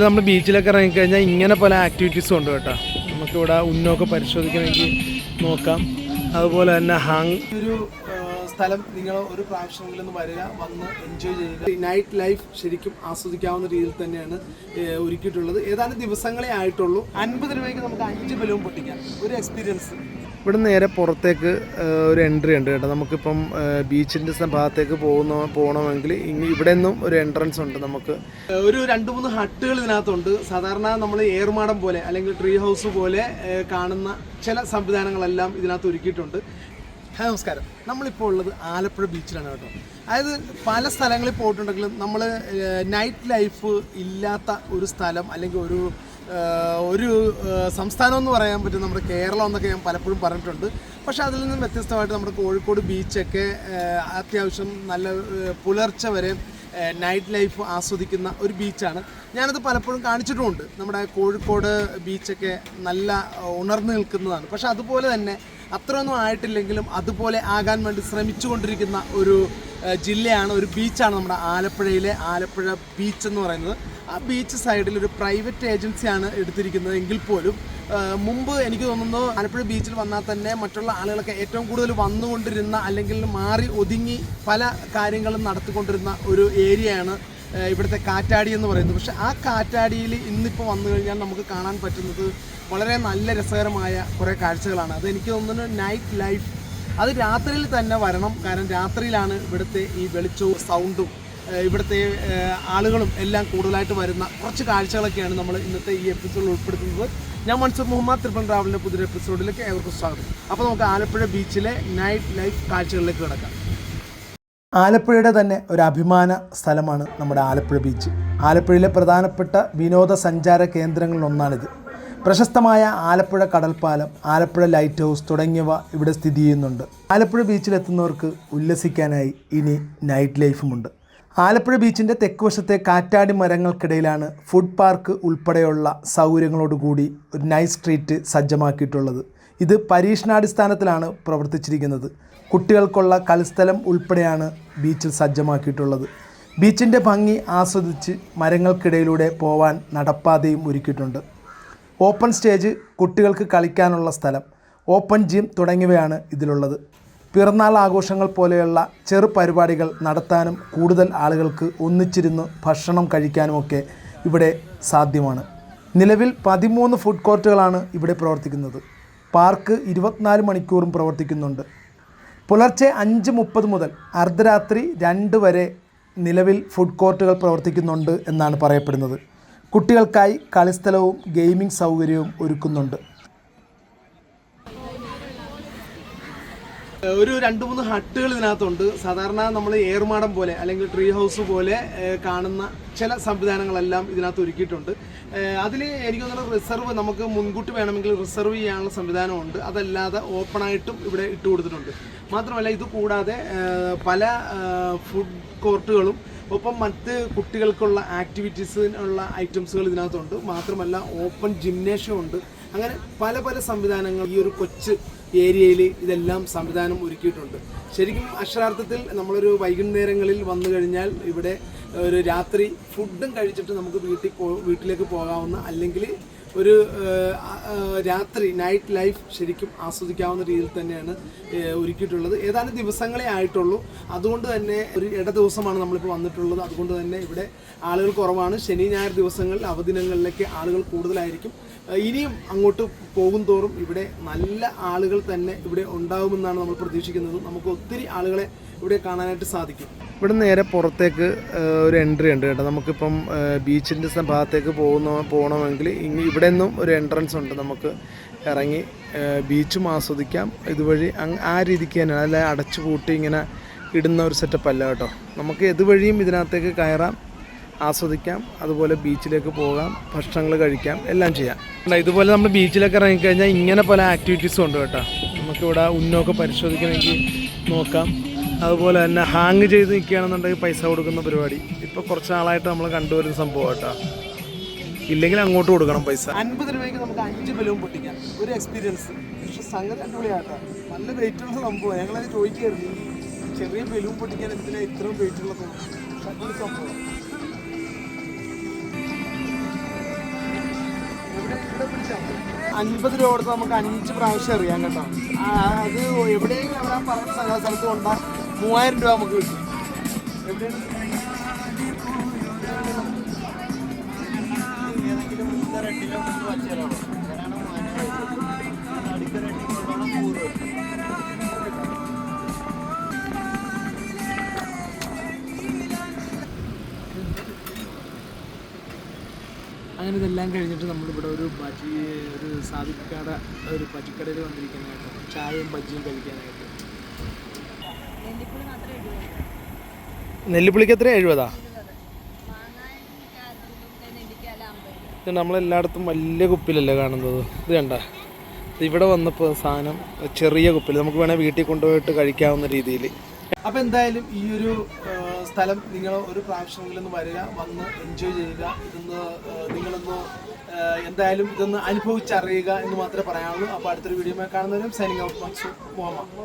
നമ്മൾ ബീച്ചിലൊക്കെ ഇറങ്ങിക്കഴിഞ്ഞാൽ ഇങ്ങനെ പല ആക്ടിവിറ്റീസും ഉണ്ട് കേട്ടോ. നമുക്കിവിടെ ഉന്നമൊക്കെ പരിശോധിക്കണമെങ്കിൽ നോക്കാം. അതുപോലെ തന്നെ ഹാങ് ഒരു സ്ഥലം നിങ്ങൾ ഒരു പ്രാവശ്യമെങ്കിലും വരിക വന്ന് എൻജോയ് ചെയ്യുക. നൈറ്റ് ലൈഫ് ശരിക്കും ആസ്വദിക്കാവുന്ന രീതിയിൽ തന്നെയാണ് ഒരുക്കിയിട്ടുള്ളത്. ഏതാനും ദിവസങ്ങളെ ആയിട്ടുള്ളൂ. അൻപത് രൂപയ്ക്ക് നമുക്ക് അഞ്ച് ബലവും പൊട്ടിക്കാം. ഒരു എക്സ്പീരിയൻസ് ഇവിടെ നേരെ പുറത്തേക്ക് ഒരു എൻട്രി ഉണ്ട് കേട്ടോ. നമുക്കിപ്പം ബീച്ചിന്റെ ഭാഗത്തേക്ക് പോകുന്ന പോകണമെങ്കിൽ ഇവിടെ നിന്നും ഒരു എൻട്രൻസ് ഉണ്ട് നമുക്ക്. ഒരു രണ്ട് മൂന്ന് ഹട്ടുകൾ ഇതിനകത്തുണ്ട്. സാധാരണ നമ്മൾ ഏർമാടം പോലെ അല്ലെങ്കിൽ ട്രീ ഹൗസ് പോലെ കാണുന്ന ചില സംവിധാനങ്ങളെല്ലാം ഇതിനകത്ത് ഒരുക്കിയിട്ടുണ്ട്. ഹായ് നമസ്കാരം. നമ്മളിപ്പോൾ ഉള്ളത് ആലപ്പുഴ ബീച്ചിലാണ് കേട്ടോ. അതായത് പല സ്ഥലങ്ങളിൽ പോയിട്ടുണ്ടെങ്കിലും നമ്മൾ നൈറ്റ് ലൈഫ് ഇല്ലാത്ത ഒരു സ്ഥലം അല്ലെങ്കിൽ ഒരു ഒരു സംസ്ഥാനം എന്ന് പറയാൻ പറ്റും. നമ്മുടെ കേരളം എന്നൊക്കെ ഞാൻ പലപ്പോഴും പറഞ്ഞിട്ടുണ്ട്. പക്ഷെ അതിൽ നിന്നും വ്യത്യസ്തമായിട്ട് നമ്മുടെ കോഴിക്കോട് ബീച്ചൊക്കെ അത്യാവശ്യം നല്ല പുലർച്ച വരെ നൈറ്റ് ലൈഫ് ആസ്വദിക്കുന്ന ഒരു ബീച്ചാണ്. ഞാനത് പലപ്പോഴും കാണിച്ചിട്ടുമുണ്ട്. നമ്മുടെ കോഴിക്കോട് ബീച്ചൊക്കെ നല്ല ഉണർന്നു നിൽക്കുന്നതാണ്. പക്ഷെ അതുപോലെ തന്നെ അത്രയൊന്നും ആയിട്ടില്ലെങ്കിലും അതുപോലെ ആകാൻ വേണ്ടി ശ്രമിച്ചുകൊണ്ടിരിക്കുന്ന ഒരു ജില്ലയാണ് ഒരു ബീച്ചാണ് നമ്മുടെ ആലപ്പുഴയിലെ ആലപ്പുഴ ബീച്ച് എന്ന് പറയുന്നത്. ആ ബീച്ച് സൈഡിൽ ഒരു പ്രൈവറ്റ് ഏജൻസിയാണ് എടുത്തിരിക്കുന്നത് എങ്കിൽ പോലും മുമ്പ് എനിക്ക് തോന്നുന്നു ആലപ്പുഴ ബീച്ചിൽ വന്നാൽ തന്നെ മറ്റുള്ള ആളുകളൊക്കെ ഏറ്റവും കൂടുതൽ വന്നുകൊണ്ടിരുന്ന അല്ലെങ്കിൽ മാറി ഒതുങ്ങി പല കാര്യങ്ങളും നടത്തിക്കൊണ്ടിരുന്ന ഒരു ഏരിയയാണ് ഇവിടുത്തെ കാറ്റാടി എന്ന് പറയുന്നത്. പക്ഷെ ആ കാറ്റാടിയിൽ ഇന്നിപ്പോൾ വന്നു കഴിഞ്ഞാൽ നമുക്ക് കാണാൻ പറ്റുന്നത് വളരെ നല്ല രസകരമായ കുറേ കാഴ്ചകളാണ്. അത് എനിക്ക് തോന്നുന്നു നൈറ്റ് ലൈഫ് അത് രാത്രിയിൽ തന്നെ വരണം. കാരണം രാത്രിയിലാണ് ഇവിടുത്തെ ഈ വെളിച്ചവും സൗണ്ടും ഇവിടുത്തെ ആളുകളും എല്ലാം കൂടുതലായിട്ട് വരുന്ന കുറച്ച് കാഴ്ചകളൊക്കെയാണ് നമ്മൾ ഇന്നത്തെ ഈ എപ്പിസോഡിൽ ഉൾപ്പെടുത്തുന്നത്. ഞാൻ മൻസൂർ മുഹമ്മദ് ത്രിപ്പൻ ട്രാവലിന്റെ പുതിയൊരു എപ്പിസോഡിലേക്ക് ഏവർക്കും സ്വാഗതം. അപ്പോൾ നമുക്ക് ആലപ്പുഴ ബീച്ചിലെ നൈറ്റ് ലൈഫ് കാഴ്ചകളിലേക്ക് കിടക്കാം. ആലപ്പുഴയുടെ തന്നെ ഒരു അഭിമാന സ്ഥലമാണ് നമ്മുടെ ആലപ്പുഴ ബീച്ച് ആലപ്പുഴയിലെ പ്രധാനപ്പെട്ട വിനോദസഞ്ചാര കേന്ദ്രങ്ങളിലൊന്നാണിത്. പ്രശസ്തമായ ആലപ്പുഴ കടൽപ്പാലം ആലപ്പുഴ ലൈറ്റ് ഹൗസ് തുടങ്ങിയവ ഇവിടെ സ്ഥിതി ചെയ്യുന്നുണ്ട്. ആലപ്പുഴ ബീച്ചിലെത്തുന്നവർക്ക് ഉല്ലസിക്കാനായി ഇനി നൈറ്റ് ലൈഫുമുണ്ട് ആലപ്പുഴ ബീച്ചിന്റെ തെക്കുവശത്തെ കാറ്റാടി മരങ്ങൾക്കിടയിലാണ് ഫുഡ് പാർക്ക് ഉൾപ്പെടെയുള്ള സൗകര്യങ്ങളോടുകൂടി ഒരു നൈറ്റ് സ്ട്രീറ്റ് സജ്ജമാക്കിയിട്ടുള്ളത്. ഇത് പരീക്ഷണാടിസ്ഥാനത്തിലാണ് പ്രവർത്തിച്ചിരിക്കുന്നത്. കുട്ടികൾക്കുള്ള കളിസ്ഥലം ഉൾപ്പെടെയാണ് ബീച്ചിൽ സജ്ജമാക്കിയിട്ടുള്ളത്. ബീച്ചിന്റെ ഭംഗി ആസ്വദിച്ച് മരങ്ങൾക്കിടയിലൂടെ പോവാൻ നടപ്പാതയും ഒരുക്കിയിട്ടുണ്ട്. ഓപ്പൺ സ്റ്റേജ് കുട്ടികൾക്ക് കളിക്കാനുള്ള സ്ഥലം ഓപ്പൺ ജിം തുടങ്ങിയവയാണ് ഇതിലുള്ളത്. പിറന്നാൾ ആഘോഷങ്ങൾ പോലെയുള്ള ചെറു പരിപാടികൾ നടത്താനും കൂടുതൽ ആളുകൾക്ക് ഒന്നിച്ചിരുന്ന് ഭക്ഷണം കഴിക്കാനുമൊക്കെ ഇവിടെ സാധ്യമാണ്. നിലവിൽ പതിമൂന്ന് ഫുഡ് കോർട്ടുകളാണ് ഇവിടെ പ്രവർത്തിക്കുന്നത്. പാർക്ക് ഇരുപത്തിനാല് മണിക്കൂറും പ്രവർത്തിക്കുന്നുണ്ട്. പുലർച്ചെ അഞ്ച് മുപ്പത് മുതൽ അർദ്ധരാത്രി രണ്ട് വരെ നിലവിൽ ഫുഡ് കോർട്ടുകൾ പ്രവർത്തിക്കുന്നുണ്ട് എന്നാണ് പറയപ്പെടുന്നത്. കുട്ടികൾക്കായി കളിസ്ഥലവും ഗെയിമിംഗ് സൗകര്യവും ഒരുക്കുന്നുണ്ട്. ഒരു രണ്ട് മൂന്ന് ഹട്ടുകൾ ഇതിനകത്തുണ്ട്. സാധാരണ നമ്മൾ ഏർമാടം പോലെ അല്ലെങ്കിൽ ട്രീ ഹൗസ് പോലെ കാണുന്ന ചില സംവിധാനങ്ങളെല്ലാം ഇതിനകത്ത് ഒരുക്കിയിട്ടുണ്ട്. അതിൽ എനിക്ക് തോന്നുന്നത് റിസർവ് നമുക്ക് മുൻകൂട്ടി വേണമെങ്കിൽ റിസർവ് ചെയ്യാനുള്ള സംവിധാനമുണ്ട്. അതല്ലാതെ ഓപ്പണായിട്ടും ഇവിടെ ഇട്ട് കൊടുത്തിട്ടുണ്ട്. മാത്രമല്ല ഇത് കൂടാതെ പല ഫുഡ് കോർട്ടുകളും ഒപ്പം മറ്റ് കുട്ടികൾക്കുള്ള ആക്ടിവിറ്റീസിനുള്ള ഐറ്റംസുകൾ ഇതിനകത്തുണ്ട്. മാത്രമല്ല ഓപ്പൺ ജിംനേഷ്യം ഉണ്ട്. അങ്ങനെ പല പല സംവിധാനങ്ങൾ ഈ ഒരു കൊച്ചു ഏരിയയിൽ ഇതെല്ലാം സംവിധാനം ഒരുക്കിയിട്ടുണ്ട്. ശരിക്കും അക്ഷരാർത്ഥത്തിൽ നമ്മളൊരു വൈകുന്നേരങ്ങളിൽ വന്നു കഴിഞ്ഞാൽ ഇവിടെ ഒരു രാത്രി ഫുഡും കഴിച്ചിട്ട് നമുക്ക് വീട്ടിൽ വീട്ടിലേക്ക് പോകാവുന്ന അല്ലെങ്കിൽ ഒരു രാത്രി നൈറ്റ് ലൈഫ് ശരിക്കും ആസ്വദിക്കാവുന്ന രീതിയിൽ തന്നെയാണ് ഒരുക്കിയിട്ടുള്ളത്. ഏതാനും ദിവസങ്ങളെ ആയിട്ടുള്ളൂ. അതുകൊണ്ട് തന്നെ ഒരു ഇട ദിവസമാണ് നമ്മളിപ്പോൾ വന്നിട്ടുള്ളത്. അതുകൊണ്ട് തന്നെ ഇവിടെ ആളുകൾ കുറവാണ്. ശനി ഞായർ ദിവസങ്ങളിൽ അവധിനങ്ങളിലേക്ക് ആളുകൾ കൂടുതലായിരിക്കും. ഇനിയും അങ്ങോട്ട് പോകും തോറും ഇവിടെ നല്ല ആളുകൾ തന്നെ ഇവിടെ ഉണ്ടാകുമെന്നാണ് നമ്മൾ പ്രതീക്ഷിക്കുന്നത്. നമുക്ക് ഒത്തിരി ആളുകളെ ഇവിടെ കാണാനായിട്ട് സാധിക്കും. ഇവിടെ നേരെ പുറത്തേക്ക് ഒരു എൻട്രി ഉണ്ട് കേട്ടോ. നമുക്കിപ്പം ബീച്ചിന്റെ ഭാഗത്തേക്ക് പോകുന്ന പോകണമെങ്കിൽ ഇങ്ങ ഇവിടെ നിന്നും ഒരു എൻട്രൻസ് ഉണ്ട്. നമുക്ക് ഇറങ്ങി ബീച്ചും ആസ്വദിക്കാം. ഇതുവഴി ആ രീതിക്ക് തന്നെയാണ്. അല്ല അടച്ചു പൂട്ടി ഇങ്ങനെ ഇടുന്ന ഒരു സെറ്റപ്പ് അല്ല കേട്ടോ. നമുക്ക് ഇതുവഴിയും ഇതിനകത്തേക്ക് കയറാം ആസ്വദിക്കാം അതുപോലെ ബീച്ചിലേക്ക് പോകാം ഭക്ഷണങ്ങൾ കഴിക്കാം എല്ലാം ചെയ്യാം. ഇതുപോലെ നമ്മൾ ബീച്ചിലൊക്കെ ഇറങ്ങിക്കഴിഞ്ഞാൽ ഇങ്ങനെ പല ആക്ടിവിറ്റീസും ഉണ്ട് കേട്ടോ. നമുക്കിവിടെ ഉന്നമൊക്കെ പരിശോധിക്കണമെങ്കിൽ നോക്കാം. അതുപോലെ തന്നെ ഹാങ് ചെയ്ത് നിൽക്കുകയാണെന്നുണ്ടെങ്കിൽ പൈസ കൊടുക്കുന്ന പരിപാടി. ഇപ്പോൾ കുറച്ച് നാളായിട്ട് നമ്മൾ കണ്ടുവരുന്ന സംഭവം കേട്ടോ. ഇല്ലെങ്കിൽ അങ്ങോട്ട് കൊടുക്കണം പൈസ. അൻപത് രൂപയ്ക്ക് നമുക്ക് അഞ്ച് ബലവും പൊട്ടിക്കാം. ഒരു എക്സ്പീരിയൻസ് പക്ഷെ സംഗതി അടിപൊളിയാട്ടാ. നല്ല വെയിറ്റുള്ള സംഭവം ഞങ്ങളത് ചോദിക്കായിരുന്നു. ചെറിയ ബലവും പൊട്ടിക്കാൻ എന്തിനാ ഇത്രയും വെയിറ്റുള്ള സംഭവം. അൻപത് രൂപ കൊടുത്ത് നമുക്ക് അഞ്ച് പ്രാവശ്യം അറിയാം കേട്ടോ. അത് എവിടെയെങ്കിലും അവിടെ പറഞ്ഞ സ്ഥലത്ത് കൊണ്ടാ മൂവായിരം രൂപ നമുക്ക് കിട്ടും. എവിടെയാണ്? ഏതെങ്കിലും മൂന്ന് റെഡിലോ മൂന്ന് വച്ചേരാണോ. അങ്ങനെയാണ് നൂറ് അങ്ങനെ ഇതെല്ലാം കഴിഞ്ഞിട്ട് നമ്മളിവിടെ ഒരു ബജി ഒരു സാധിക്കട ഒരു ബജിക്കടയിൽ വന്നിരിക്കാനായിട്ട് ചായയും ബജിയും കഴിക്കാനായിട്ട്. നെല്ലിപ്പുളിക്ക് എത്ര എഴുപതാ? ഇത് നമ്മളെല്ലായിടത്തും വലിയ കുപ്പിലല്ലേ കാണുന്നത്? ഇത് കണ്ട. ഇവിടെ വന്നപ്പോൾ സാധനം ചെറിയ കുപ്പിൽ നമുക്ക് വേണേൽ വീട്ടിൽ കൊണ്ടുപോയിട്ട് കഴിക്കാവുന്ന രീതിയിൽ. അപ്പോൾ എന്തായാലും ഈ ഒരു സ്ഥലം നിങ്ങൾ ഒരു പ്രാവശ്യമെങ്കിലും വരിക വന്ന് എൻജോയ് ചെയ്യുക. ഇതൊന്ന് നിങ്ങളൊന്ന് എന്തായാലും ഇതൊന്ന് അനുഭവിച്ചറിയുക എന്ന് മാത്രമേ പറയാനുള്ളൂ അപ്പോൾ അടുത്തൊരു വീഡിയോ കാണുന്നവരും സൈനിങ് ഔട്ട് മക്സു മുഹമ്മദ്.